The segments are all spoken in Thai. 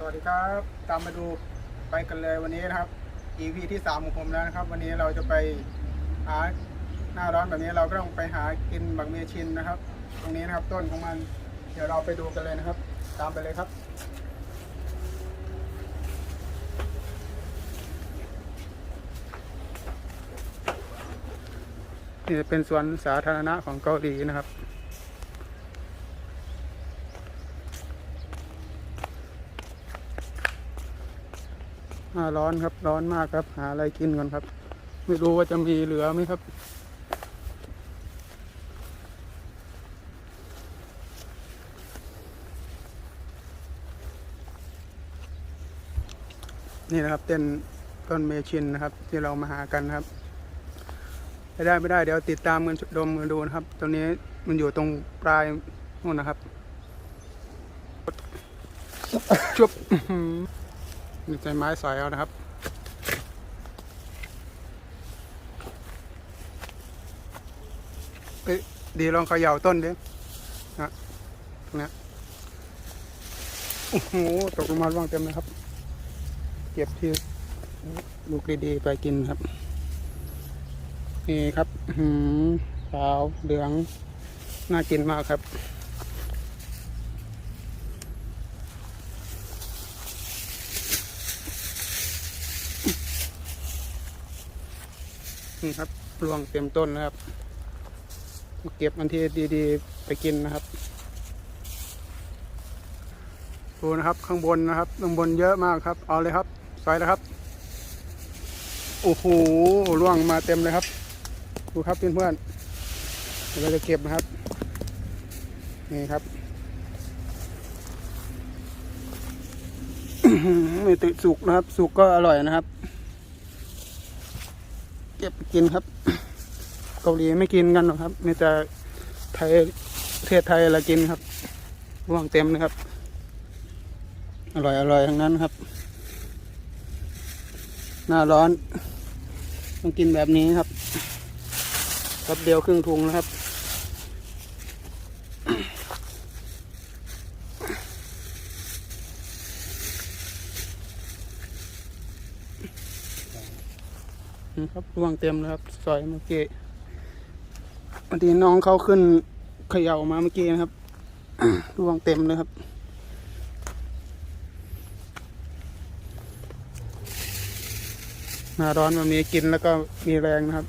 สวัสดีครับ ตามมาดูไปกันเลยวันนี้นะครับ EP ที่สามของผมแล้วนะครับ วันนี้เราจะไปหาหน้าร้อนแบบนี้เราก็ต้องไปหากินบักเมชินนะครับ ตรงนี้นะครับต้นของมัน เดี๋ยวเราไปดูกันเลยนะครับ ตามไปเลยครับนี่เป็นสวนสาธารณะของเกาหลีนะครับ น้าร้อนครับ ร้อนมากครับ หาอะไรกินก่อนครับ ไม่รู้ว่าจะมีเหลือไหมครับนี่นะครับเต้นต้นเมชินนะครับ ที่เรามาหากันนะครับไม่ได้ไม่ได้เดี๋ยวติดตามกันดมกันดูนะครับตรงนี้มันอยู่ตรงปลายนู่นนะครับ ชุบ มีใจไม้สอยเอานะครับ เอ้ยดีลองเขย่าต้นดินะตรงนี้โอ้โหตกลงมาร่วงเต็มเลยครับ เก็บที่ลูกดีๆไปกินครับ นี่ครับหืมขาวเหลือง น่ากินมากครับ นี่ครับรวงเต็มต้นนะครับเก็บมันที่ดีๆไปกินนะครับดูนะครับข้างบนนะครับข้างบนเยอะมากครับ เอาเลยครับใส่เลยครับโอ้โหร่วงมาเต็มเลยครับ ดูครับเพื่อนๆเราจะเก็บนะครับ นี่ครับไม่ติดสุกนะครับ สุกก็อร่อยนะครับ เก็บกินครับ เกาหลีไม่กินกันหรอกครับมีแต่ไทยประเทศไทยละกินครับร่วงเต็มนะครับ อร่อยอร่อยทั้งนั้นครับ หน้าร้อน ต้องกินแบบนี้ครับครับเดียวครึ่งทุงนะครับ นี่ค รับร่วงเต็มเลยครับซอยเมื่อกี้บางทีน้องเขาขึ้นเขย่ามาเมื่อกี้นะครับร่วงเต็มเลยครับหน้าร้อนมันมีกินแล้วก็มีแรงนะครับ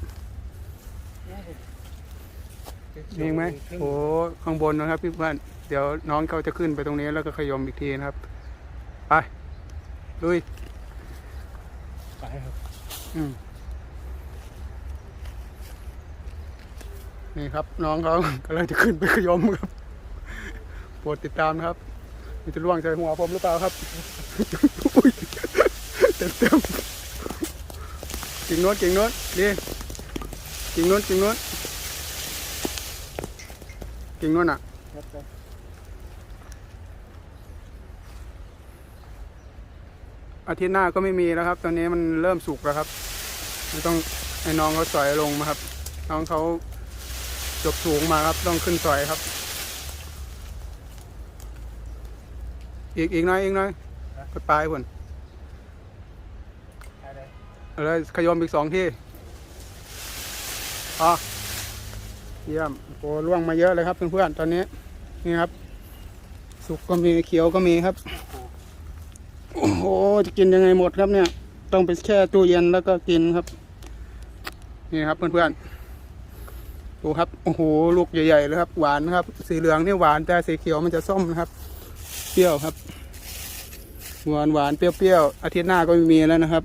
มีอีกไหมโอ้ข้างบนนะครับพี่เพื่อนเดี๋ยวน้องเขาจะขึ้นไปตรงนี้แล้วก็ขยมอีกทีนะครับ ไปลุยไปครับ อืม นี่ครับ น้องเขากำลังจะขึ้นไปขยมครับโปรดติดตามนะครับมีจะล่วงใส่หัวผมหรือเปล่าครับเต็มเต็มๆกิ่งโน้นกิ่งโน้นดีกิ่งโน้นกิ่งโน้นกิ่งโน้นอะอาทิตย์หน้าก็ไม่มีแล้วครับ ตอนนี้มันเริ่มสุกแล้วครับ ต้องให้น้องเขาสอยลงมาครับ น้องเขา จบสูงมาครับต้องขึ้นสอยครับ อีกอีกน้อยอีกน้อยไปปลายพุ่นอาเลยขยมอีกสองที่พอเยี่ยมโอ้ล่วงมาเยอะเลยครับเพื่อนๆตอนนี้นี่ครับ สุกก็มีเขียวก็มีครับโอ้โหจะกินยังไงหมดครับเนี่ย ต้องไปแช่ตู้เย็นแล้วก็กินครับ นี่ครับเพื่อนๆ ดูครับโอ้โหลูกใหญ่ๆเลยครับหวานนะครับ สีเหลืองนี่หวานแต่สีเขียวมันจะส้มนะครับ เปรี้ยวครับ หวานหวานเปรี้ยวๆอาทิตย์หน้าก็ไม่มีแล้วนะครับ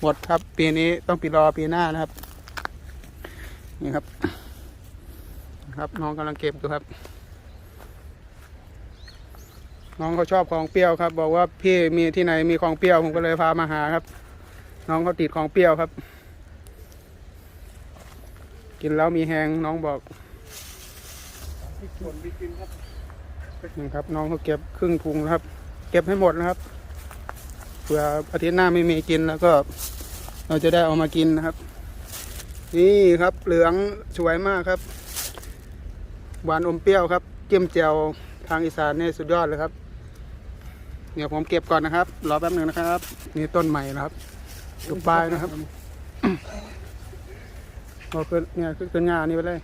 หมดครับ ปีนี้ต้องปีรอปีหน้านะครับ นี่ครับครับน้องกำลังเก็บอยู่ครับ น้องเขาชอบของเปรี้ยวครับ บอกว่าพี่มีที่ไหนมีของเปรี้ยวผมก็เลยพามาหาครับ น้องเขาติดของเปรี้ยวครับ กินแล้วมีแหงน้องบอกนไปกินครับนี่ครับ น้องเขาเก็บครึ่งถุงแล้วครับ เก็บให้หมดนะครับเผื่ออาทิตย์หน้าไม่มีกินแล้วก็ เราจะได้เอามากินนะครับ นี่ครับเหลืองสวยมากครับ หวานอมเปรี้ยวครับเจียมแจ่วทางอีสานนี่สุดยอดเลยครับเดี๋ยวผมเก็บก่อนนะครับ รอแป๊บหนึ่งนะครับ นี่ต้นใหม่นะครับอยู่ปลายนะครับ พอขึ้นเนี่ยขึ้นงานนี่ไปเลย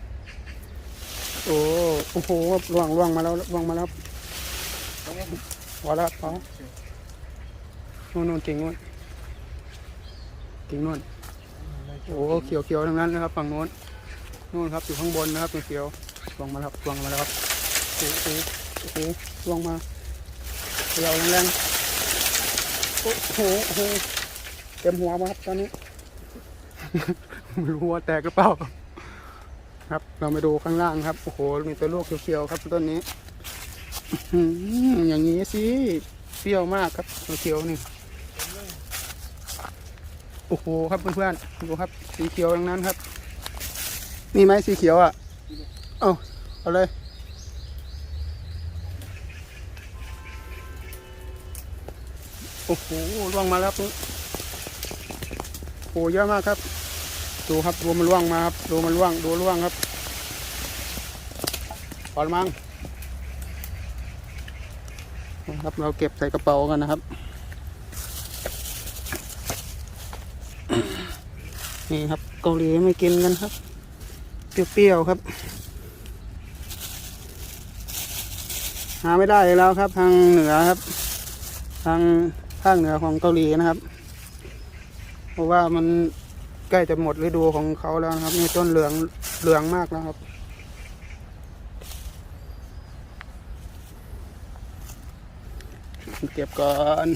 โอ้โอ้โหล่วงล่วงมาแล้วล่วงมาแล้วพอแล้วพอนู่นนู่นกิ่งนู่นกิ่งนู่นโอ้เขียวเขียวทั้งนั้นนะครับฝั่งโน้นนู่นครับอยู่ข้างบนนะครับเขียวล่วงมาแล้วครับล่วงมาแล้วครับโอ้โหโอ้โหล่วงมาเขีย่าแรงๆโอ้โหโอ้โหเต็มหัวมาครับตอนนี้ ไม่รู้ว่าแตกหรือเปล่า ครับ เรามาดูข้างล่างครับ โอ้โห มีตัวลูกเขียวๆครับต้นนี้อย่างนี้สิเปรี้ยวมากครับตัวเขียวนี่โอ้โหครับเพื่อนๆดูครับ สีเขียวอย่างนั้นครับ มีไหมสีเขียวอะเอาเอาเลยโอ้โหล่วงมาแล้วปุ๊บโอ้โหเยอะมากครับ ดูครับดูมันล่วงมาครับดูมันล่วงดูล่วงครับพอลมั้งนะครับเราเก็บใส่กระเป๋ากันนะครับ นี่ครับเกาหลีไม่กินกันครับ เปรี้ยวๆครับ หาไม่ได้แล้วครับ ทางเหนือครับ ทางภาคเหนือของเกาหลีนะครับ เพราะว่ามัน ใกล้จะหมดฤดูของเขาแล้วนะครับ นี่ต้นเหลืองเหลืองมากแล้วครับ เก็บก่อน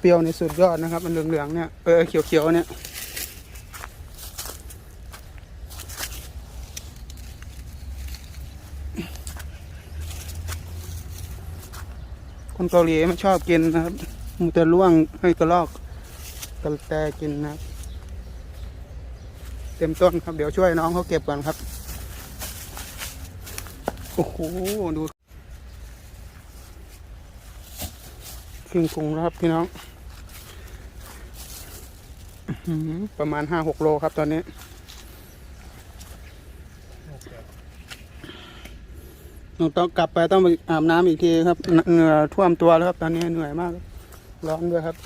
เปรี้ยวในสุดยอดนะครับ มันเหลืองๆเนี่ยเออเขียวๆเนี่ยคนเกาหลีไม่ชอบกินนะครับมันจะล่วงให้กระลอก กระแตกินนะครับเต็มต้นครับเดี๋ยวช่วยน้องเขาเก็บก่อนครับ โอ้โหดูครึ่งถุงแล้วครับพี่น้องประมาณห้าหกโลครับตอนนี้ต้องกลับไปต้องไปอาบน้ำอีกทีครับเหงื่อท่วมตัวแล้วครับ ตอนนี้เหนื่อยมาก ร้อนด้วยครับ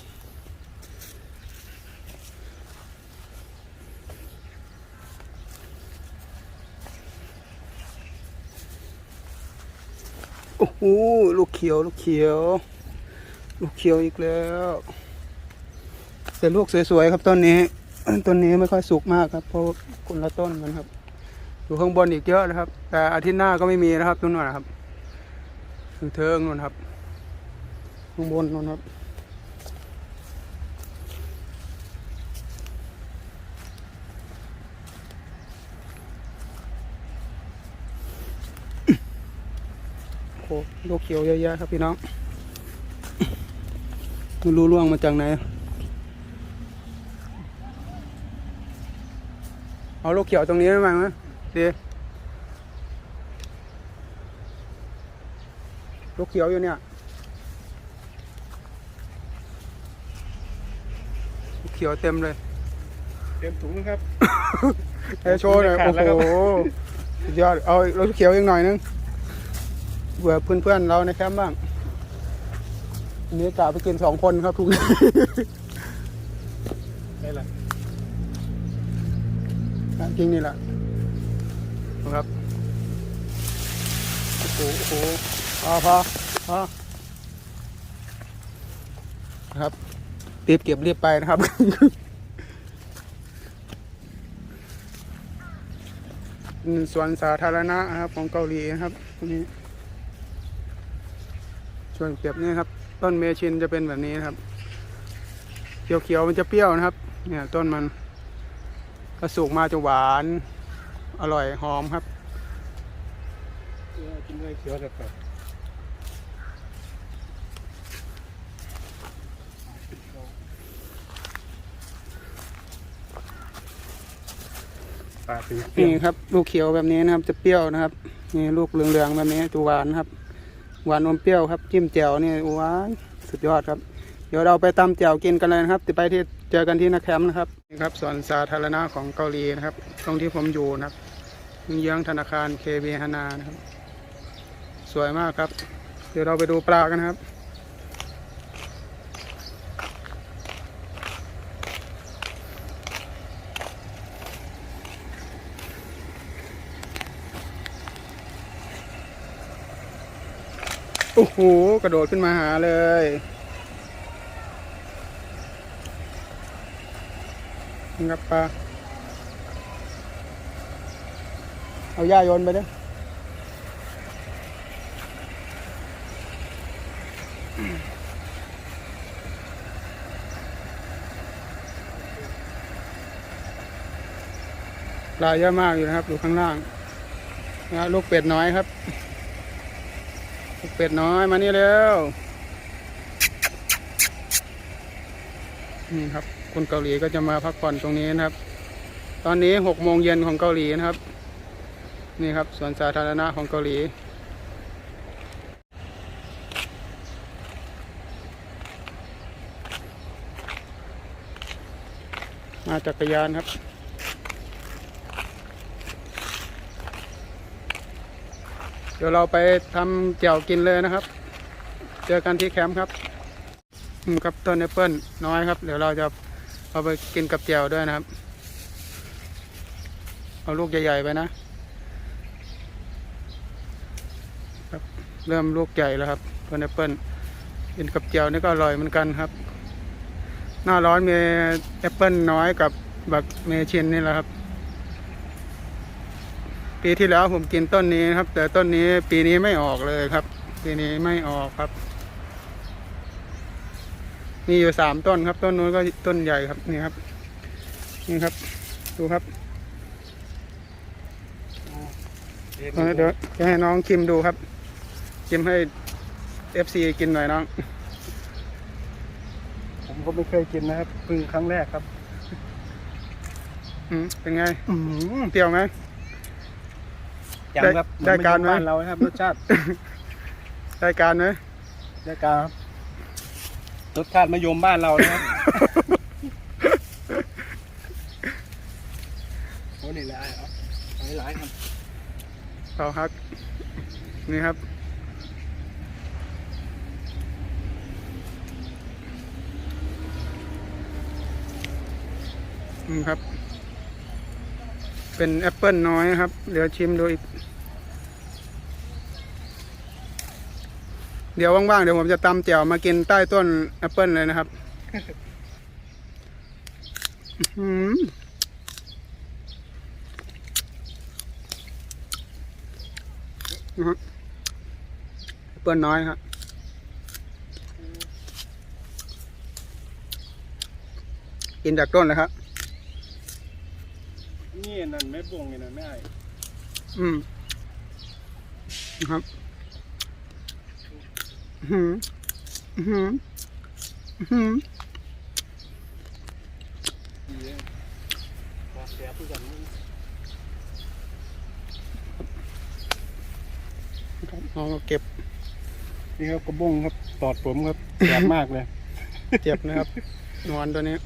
อ้โหลูกเขียว ลูกเขียว ลูกเขียวอีกแล้ว แต่ลูกสวยๆครับต้นนี้ต้นนี้ไม่ค่อยสุกมากครับ เพราะคนละต้นกันครับอยู่ข้างบนอีกเยอะนะครับ แต่อาทิตย์หน้าก็ไม่มีนะครับต้นนู้นนะครับถึงเทิงนู่นครับข้างบนนู่นครับ โอ้โห ลูกเขียวเยอะแยะครับพี่น้องไม่รู้ล่วงมาจากไหน เอาลูกเขียวตรงนี้ได้ไหมไหมดีลูกเขียวอยู่เนี่ยลูกเขียวเต็มเลย เต็มถุงนะครับให้โชว์หน่อยขาโอ้ดแล้วครับโหสุดยอดเอาลูกเขียวอีกหน่อยนึง เผื่อเพื่อนๆเราในแคมป์บ้างอันนี้กะไปกินสองคนครับทุกได้ละจริงนี่แหละนะครับโอ้โหโอ้โหพอพอพอนะครับรีบเก็บรีบไปนะครับอืมสวนสาธารณะนะครับ ของเกาหลีนะครับตรงนี้ ส่วนเก็บนี่ครับ ต้นเมชินจะเป็นแบบนี้นะครับ เขียวๆมันจะเปรี้ยวนะครับ เนี่ยต้นมันก็สุกมาจะหวาน อร่อยหอมครับเออกินด้วยเขียวแต่แบบปลาสีเปรี้นี่ยวครับ ลูกเขียวแบบนี้นะครับ จะเปรี้ยวนะครับ นี่ลูกเหลืองๆแบบนี้จะหวานครับ หวานอมเปรี้ยวครับจิ้มแจ่วนี่หวานสุดยอดครับ เดี๋ยวเราไปตำแจ่วกินกันเลยนะครับจะไปที่เจอกันที่นักแคมป์นะครับนี่ครับสวนสาธารณะของเกาหลีนะครับ ตรงที่ผมอยู่นะครับเยื้องธนาคารเคเบฮานานะครับ สวยมากครับ เดี๋ยวเราไปดูปลากันครับ โอ้โห กระโดดขึ้นมาหาเลยนับปลา เอาหญ้าโยนไปด้อปลาเยอะมากอยู่นะครับอยู่ข้างล่างนะลูกเป็ดน้อยครับ เป็ดน้อยมานี่เร็ว นี่ครับ คนเกาหลีก็จะมาพักผ่อนตรงนี้นะครับ ตอนนี้หกโมงเย็นของเกาหลีนะครับ นี่ครับสวนสาธารณะของเกาหลีมาจักรยานครับ เดี๋ยวเราไปทำแจ่วกินเลยนะครับ เจอกันที่แคมป์ครับอืมครับต้นแอปเปิลน้อยครับ เดี๋ยวเราจะเอาไปกินกับแจ่วด้วยนะครับ เอาลูกใหญ่ๆไปนะครับ เริ่มลูกใหญ่แล้วครับต้นแอปเปิลกินกับแจ่วนี่ก็อร่อยเหมือนกันครับ หน้าร้อนมีแอปเปิลน้อยกับบักเมชินนี่แหละครับ ปีที่แล้วผมกินต้นนี้ครับ แต่ต้นนี้ปีนี้ไม่ออกเลยครับ ปีนี้ไม่ออกครับ มีอยู่สามต้นครับ ต้นนู้นก็ต้นใหญ่ครับนี่ครับนี่ครับ ดูครับเอ๊ะเดี๋ยวจะให้น้องชิมดูครับชิมให้เอฟซีกินหน่อยน้อง ผมก็ไม่เคยกินนะครับเพิ่งครั้งแรกครับอืมเป็นไงอืมเปรี้ยวไหม จังครับได้ได้การไหมเหอนบ้านเรานะครับรสชาติรายการไหมได้การครับรสชาติมะยมบ้านเรานะครับ โอ้นี่แหละเอาเอาหลายๆครับเอาฮักนี่ครับอืมครับ เป็นแอปเปิลน้อยครับ เดี๋ยวชิมดูอีก เดี๋ยวว่างๆ เดี๋ยวผมจะตำแจ่วมากินใต้ต้นแอปเปิลเลยนะครับอื้อหือนะครับแอปเปิลน้อยครับกินจากต้นเลยครับ นี่นั่นไม่บ่งนี่นั่นไม่ไอ้อืมนะครับอื้อหืออื้อหืออื้อหือดีเลยปลาแสบผู้กันมึงน้องก็เก็บ นี่ครับกระบงครับตอดผมครับแสบมากเลย เจ็บนะครับ นอนตัวนี้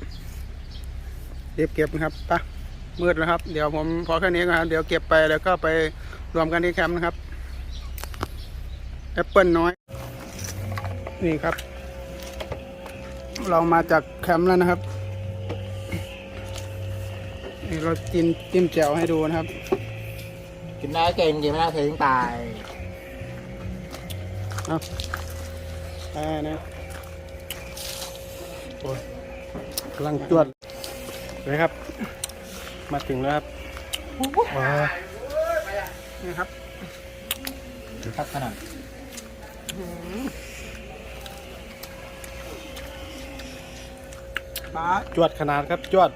เก็บเก็บนะครับปะ มืดแล้วครับ เดี๋ยวผมพอแค่นี้ก่อนครับ เดี๋ยวเก็บไปแล้วก็ไปรวมกันที่แคมป์นะครับแอปเปิลน้อย นี่ครับ เรามาจากแคมป์แล้วนะครับนี่เราจิ้มจิ้มแจ่วให้ดูนะครับ กินได้เก่งกินไม่ได้เธอต้องตายอ่านะกำลังจวดเลยครับ มาถึงแล้วครับว้านี่ครับครับขนาดปลาจวดขนาดครับจวด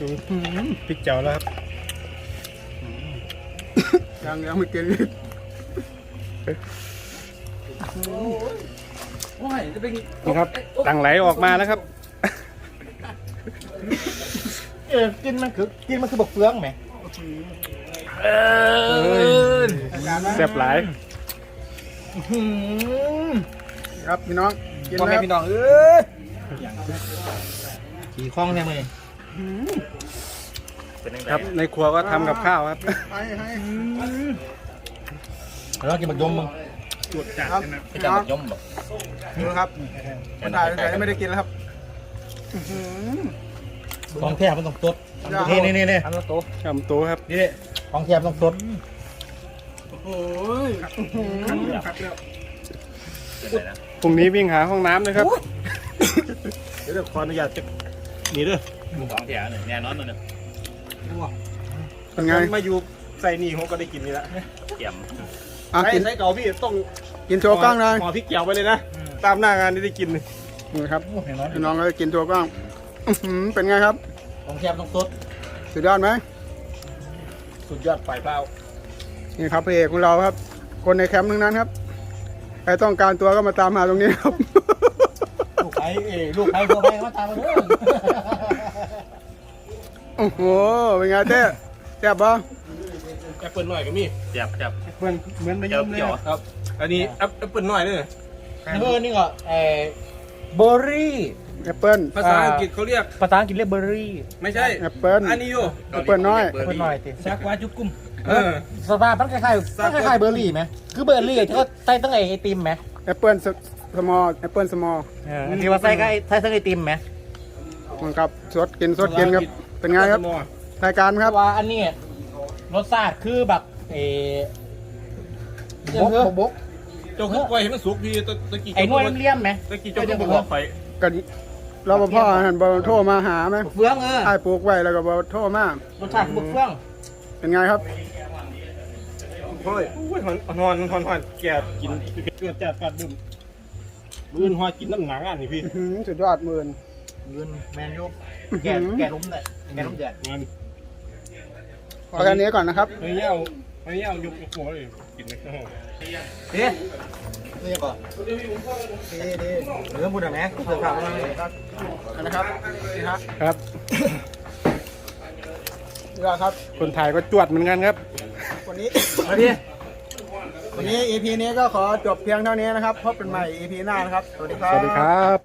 ดูพริกเจียวแล้วครับยังยังไม่กินเลยโอ้ยจะเป็นนี่ครับตังไหลออกมาแล้วครับ เออกินมันคือกินมันคือบกเฟืองไหมเอ้ยแซ่บหลายครับพี่น้องกินพ่อแล้แม่วพี่น้องเอ้ยขี่คล้องใช่ไหมเป็นยังไงครับในครัวก็ทำกับข้าวครับ ให้ให้แล้วกินบักยมมึงครับไม่จำบักยมบอก ดูครับคนถ่ายแต่ไม่ได้กินแล้วครับอื้อหือ ของแท้มันต้องสดนี่นี่นี่นี่ทำแล้วโตทำโต๊ะครับนี่ของแท้มันต้องสดโอ้ยอื้อหือเป็นไรนะพรุ่งนี้วิ่งหาห้องน้ำเลยครับ เดี๋ยวขออนุญาตจะหนีด้วยของเถียหนึ่งแน่นอนตัวหนึ่งเป็นไงมาอยู่ใส่นี่ผมก็ได้กินนี่ละเกี่ยมอะใส่กินใส่เก่าพี่ต้องกินโชว์กล้องหน่อยห่อพริกเกียวไปเลยนะ ตามหน้างานนี่ได้กินเลย นี่ครับเห็นไหมพี่น้องก็กินโชว์กล้องอื้อหือเป็นไงครับของแท้มันต้องสดสุดยอดไหมสุดยอดไฟเปล่านี่ครับพระเอกของเราครับ คนในแคมป์ทั้งนั้นครับใครต้องการตัวก็มาตามหาตรงนี้ครับ ลูกไผ่เอ้ยลูกไผ่ตัวไผ่เขาตามมาเด้อโอ้โหเป็นไงเต้แซ่บปะแอปเปิลหน่อยก็มีเจ็บเจ็บเหมือนเหมือนไม่ยอมเลยเกี่ยวครับ อันนี้แอปแอปเปิลหน่อยเลยเออนี่ก็เออ เบอร์รี่ แอปเปิ้ลภาษาอังกฤษเขาเรียก ภาษาอังกฤษเรียกเบอร์รี่ไม่ใช่แอปเปิ้ลอันนี้อยู่แอปเปิ้ลน้อย เพิ่นหน่อยติซักว่าจุกกุ้มเออสภาพมันคล้ายๆมันคล้ายๆเบอร์รี่ไหมคือเบอร์รี่ที่เขาใส่ตั้งไอติมไหมแอปเปิ้ลสมอลแอปเปิ้ลสมอลเออที่ว่าใส่ก็ใส่ตั้งไอติมไหมมันครับสดกินสดกินครับ เป็นไงครับ รายการครับ ว่าอันนี้รสชาติคือแบบเออ บกบก เจ้าคือปล่อยให้มันสุกดีตะตะกี้ไอ้หน่วยเลี่ยมไหมตะกี้เจ้าก็บอกไฟกันรปภหันบอโทรมาหาไหมเฟืองเออไอ้ายปลูกไว้แล้วก็บอโทรมารสชาติคือบกเฟืองเป็นไงครับ เฮ้ยอุ้ยหอนหอนหอนหอนแกกินเกิดจากการดื่มมือนหอกินน้ำหนังอะนี่พี่อื้อหือสุดยอดหมื่น เงินแมนยูแกแกล้มเลยแกล้มแดดงานขอแค่นี้ก่อนนะครับ ไม่เงี้ยวไม่เงี้ยวยกหัวเลย กินไม่เข้าเด้นี่ก่อนดีดีเรื่องพูดอะไรไหมเสือขาวอะไรนะครับนี่ฮะครับนี่แหละครับ คนถ่ายก็จวดเหมือนกันครับ วันนี้มาดิวันนี้ EP นี้ก็ขอจบเพียงเท่านี้นะครับ พบกันใหม่ EP หน้านะครับ สวัสดีครับ สวัสดีครับ